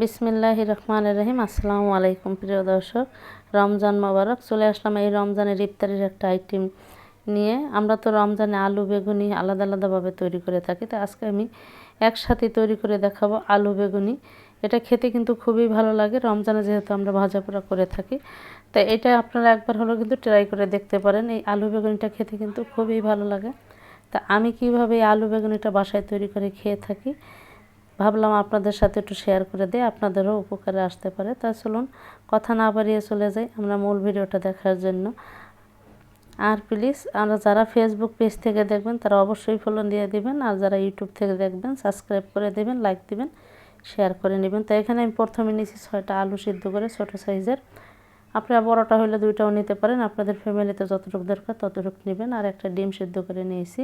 বিসমিল্লাহ রহমান রহিম। আসসালামু আলাইকুম, প্রিয় দর্শক। রমজান মোবারক, চলে আসলাম এই রমজানের ইফতারির একটা আইটেম নিয়ে। আমরা তো রমজানে আলু, বেগুনি আলাদা আলাদাভাবে তৈরি করে থাকি। তো আজকে আমি একসাথে তৈরি করে দেখাবো আলু, বেগুনি। এটা খেতে কিন্তু খুবই ভালো লাগে। রমজানে যেহেতু আমরা ভাজা পোড়া করে থাকি, তো এটা আপনারা একবার হলেও কিন্তু ট্রাই করে দেখতে পারেন। এই আলু, বেগুনিটা খেতে কিন্তু খুবই ভালো লাগে। তা আমি কীভাবে আলু, বেগুনিটা বাসায় তৈরি করে খেয়ে থাকি ভাবলাম আপনাদের সাথে একটু শেয়ার করে দিই, আপনাদেরও উপকারে আসতে পারে। তা চলুন, কথা না বাড়িয়ে চলে যাই আমরা মূল ভিডিওটা দেখার জন্য। আর প্লিজ আমরা যারা ফেসবুক পেজ থেকে দেখবেন, তারা অবশ্যই ফলো দিয়ে দিবেন। আর যারা ইউটিউব থেকে দেখবেন সাবস্ক্রাইব করে দেবেন লাইক দিবেন শেয়ার করে নেবেন। তো এখানে আমি প্রথমে নিয়েছি ছয়টা আলু সিদ্ধ করে, ছোটো সাইজের। আপনারা বড়টা হলে দুইটাও নিতে পারেন। আপনাদের ফ্যামিলিতে যতটুকু দরকার ততটুকু নেবেন। আর একটা ডিম সিদ্ধ করে নিয়েছি।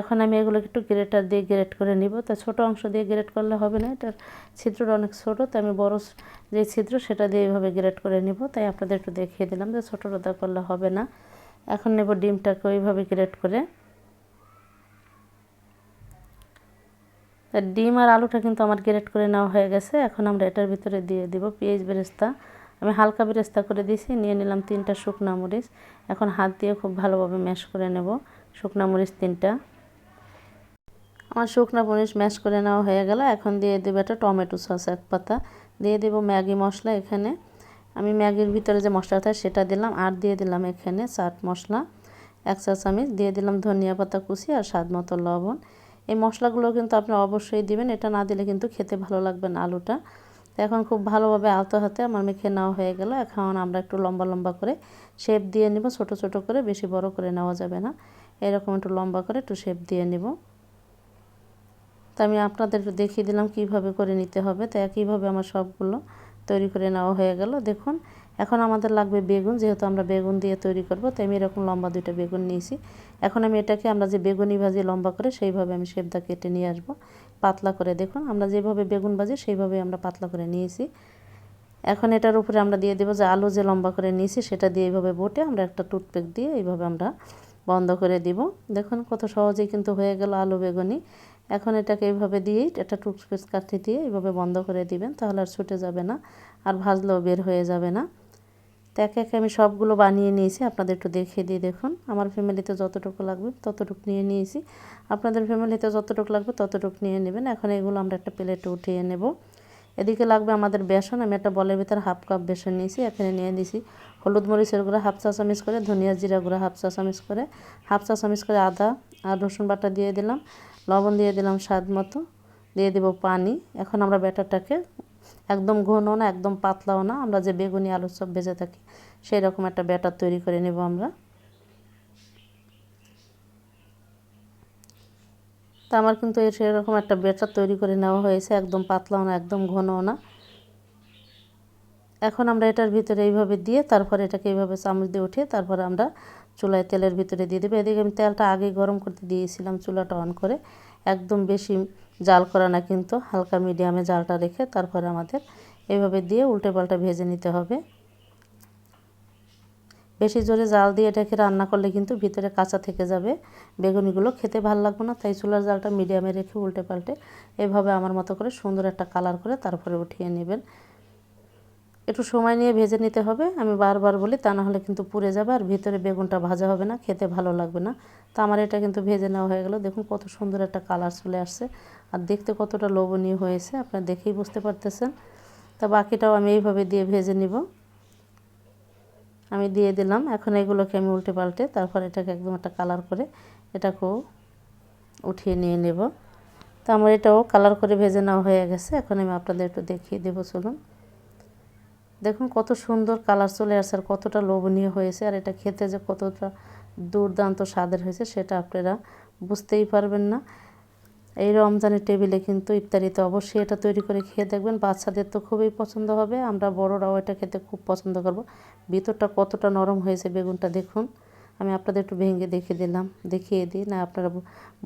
এখন আমি এগুলোকে একটু গ্রেটার দিয়ে গ্রেট করে নিব। তা ছোটো অংশ দিয়ে গ্রেট করলে হবে না, এটার ছিদ্রটা অনেক ছোটো, তো আমি বড় যে ছিদ্র সেটা দিয়ে এইভাবে গ্রেট করে নিব। তাই আপনাদের একটু দেখিয়ে দিলাম যে ছোটো রোদা করলে হবে না। এখন নেব ডিমটাকে ওইভাবে গ্রেট করে। ডিম আর আলুটা কিন্তু আমার গ্রেট করে নেওয়া হয়ে গেছে। এখন আমরা এটার ভিতরে দিয়ে দিব পেঁয়াজ বেরেস্তা। আমি হালকা বেরেস্তা করে দিয়েছি, নিয়ে নিলাম তিনটা শুকনা মরিচ। এখন হাত দিয়ে খুব ভালোভাবে ম্যাশ করে নেব। শুকনা মরিচ তিনটা। আমার শুকনো মরিচ ম্যাশ করে নেওয়া হয়ে গেল। এখন দিয়ে দেবো একটা টমেটো সস এক পাতা। দিয়ে দেবো ম্যাগি মশলা এখানে। আমি ম্যাগির ভিতরে যে মশলাটা সেটা দিলাম আর দিয়ে দিলাম এখানে চাট মশলা, এক চা চামচ। দিয়ে দিলাম ধনিয়া পাতা কুচি আর স্বাদ মতো লবণ। এই মশলাগুলো কিন্তু আপনি অবশ্যই দিবেন। এটা না দিলে কিন্তু খেতে ভালো লাগবে না আলুটা। এখন খুব ভালোভাবে আলতো হাতে আমার মেখে নেওয়া হয়ে গেল। এখন আমরা একটু লম্বা লম্বা করে শেপ দিয়ে নিব। ছোট ছোট করে, বেশি বড় করে নেওয়া যাবে না। এরকম একটু লম্বা করে একটু শেপ দিয়ে নিব। তো আমি আপনাদের দেখিয়ে দিলাম কীভাবে করে নিতে হবে। তো একইভাবে আমার সবগুলো তৈরি করে নেওয়া হয়ে গেল। দেখুন, এখন আমাদের লাগবে বেগুন। যেহেতু আমরা বেগুন দিয়ে তৈরি করব তাই আমি এরকম লম্বা দুইটা বেগুন নিয়েছি। এখন আমি এটাকে আমরা যে বেগুনি ভাজি লম্বা করে, সেইভাবে আমি শেপদা কেটে নিয়ে আসব পাতলা করে। দেখুন, আমরা যেভাবে বেগুন ভাজি, সেইভাবে আমরা পাতলা করে নিয়েছি। এখন এটার উপরে আমরা দিয়ে দেবো যে আলু যে লম্বা করে নিয়েছি, সেটা দিয়ে এইভাবে বটে। আমরা একটা টুথপেক দিয়ে এইভাবে আমরা বন্ধ করে দিব। দেখুন কত সহজেই কিন্তু হয়ে গেল আলু বেগুনি। এখন এটাকে এইভাবে দিয়েই একটা টুথপেস্ট কাঠি দিয়ে এইভাবে বন্ধ করে দিবেন, তাহলে আর ছুটে যাবে না আর ভাজলেও বের হয়ে যাবে না। তো একে একে আমি সবগুলো বানিয়ে নিয়েছি, আপনাদের একটু দেখিয়ে দিয়ে দেখুন। আমার ফ্যামিলিতে যতটুকু লাগবে ততটুকু নিয়ে নিয়েছি। আপনাদের ফ্যামিলিতে যতটুকু লাগবে ততটুকু নিয়ে নেবেন। এখন এগুলো আমরা একটা প্লেটে উঠিয়ে নেব। এদিকে লাগবে আমাদের বেসন, আমি একটা বলের ভিতরে হাফ কাপ বেসন নিয়েছি, এখানে নিয়ে দিয়েছি হলুদ মরিচের গুঁড়া, হাফ চা চামিচ করে ধনিয়া জিরা গুঁড়া, হাফ চা চামিচ করে, হাফ চা চামিচ করে আদা আর রসুন বাটা দিয়ে দিলাম, লবণ দিয়ে দিলাম স্বাদ মতো, দিয়ে দেব পানি। এখন আমরা ব্যাটারটাকে একদম ঘনও না, একদম পাতলাও না, আমরা যে বেগুনি আলুর চপ ভেজে থাকি সেই রকম একটা ব্যাটার তৈরি করে নেব আমরা। তা আমার কিন্তু সেরকম একটা বেটার তৈরি করে নেওয়া হয়েছে, একদম পাতলাও না, একদম ঘনও না। এখন আমরা এটার ভিতরে এইভাবে দিয়ে তারপরে এটাকে এইভাবে চামচ দিয়ে উঠিয়ে তারপরে আমরা চুলায় তেলের ভিতরে দিয়ে দেবো। এদিকে আমি তেলটা আগে গরম করতে দিয়েছিলাম চুলাটা অন করে, একদম বেশি জাল করা না কিন্তু, হালকা মিডিয়ামে জালটা রেখে তারপরে আমাদের এভাবে দিয়ে উল্টে পাল্টা ভেজে নিতে হবে। বেশি জোরে জাল দিয়ে এটাকে রান্না করলে কিন্তু ভিতরে কাঁচা থেকে যাবে। বেগুনিগুলো খেতে ভালো লাগবে না, তাই চুলার জালটা মিডিয়ামে রেখে উল্টে পাল্টে এভাবে আমার মতো করে সুন্দর একটা কালার করে তারপরে উঠিয়ে নেবেন। একটু সময় নিয়ে ভেজে নিতে হবে, আমি বারবার বলি তা না হলে কিন্তু পুড়ে যাবে আর ভিতরে বেগুনটা ভাজা হবে না, খেতে ভালো লাগবে না। তো আমার এটা কিন্তু ভেজে নেওয়া হয়ে গেল, দেখুন কত সুন্দর একটা কালার চলে আসছে আর দেখতে কতটা লোভনীয় হয়েছে, আপনারা দেখেই বুঝতে পারতেছেন। তা বাকিটাও আমি এইভাবে দিয়ে ভেজে নিব। আমি দিয়ে দিলাম। এখন এগুলোকে আমি উল্টে পাল্টে তারপর এটাকে একদম একটা কালার করে এটাকেও উঠিয়ে নিয়ে নেব। তো আমার এটাও কালার করে ভেজে নেওয়া হয়ে গেছে। এখন আমি আপনাদের একটু দেখিয়ে দেবো, চলুন। দেখুন কত সুন্দর কালার চলে আসছে আর কতটা লোভনীয় হয়েছে। আর এটা খেতে যে কতটা দুর্দান্ত স্বাদের হয়েছে, সেটা আপনারা বুঝতেই পারবেন না। এই রমজানের টেবিলে কিন্তু ইফতারিতে অবশ্যই এটা তৈরি করে খেয়ে দেখবেন। বাচ্চাদের তো খুবই পছন্দ হবে। আমরা বড়রাও এটা খেতে খুব পছন্দ করব। ভিতরটা কতটা নরম হয়েছে বেগুনটা দেখুন। আমি আপনাদের একটু ভেঙে দেখিয়ে দিলাম। দেখিয়ে দিই না, আপনারা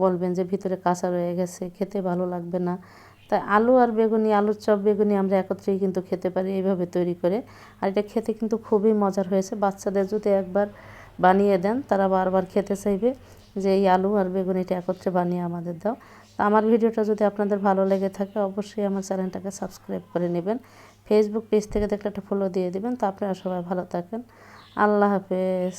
বলবেন যে ভিতরে কাঁচা রয়ে গেছে, খেতে ভালো লাগবে না। তাই আলু আর বেগুনি, আলুর চপ, বেগুনি আমরা একত্রেই কিন্তু খেতে পারি এইভাবে তৈরি করে। আর এটা খেতে কিন্তু খুবই মজার হয়েছে। বাচ্চাদের যদি একবার বানিয়ে দেন, তারা বারবার খেতে চাইবে যে এই আলু আর বেগুনিটা একত্রে বানিয়ে আমাদের দাও। আমার ভিডিওটা যদি আপনাদের ভালো লেগে থাকে, অবশ্যই আমার চ্যানেলটাকে সাবস্ক্রাইব করে নেবেন। ফেসবুক পেজ থেকে দেখলে একটা ফলো দিয়ে দিবেন। তো আপনারা সবাই ভালো থাকেন। আল্লাহ হাফেজ।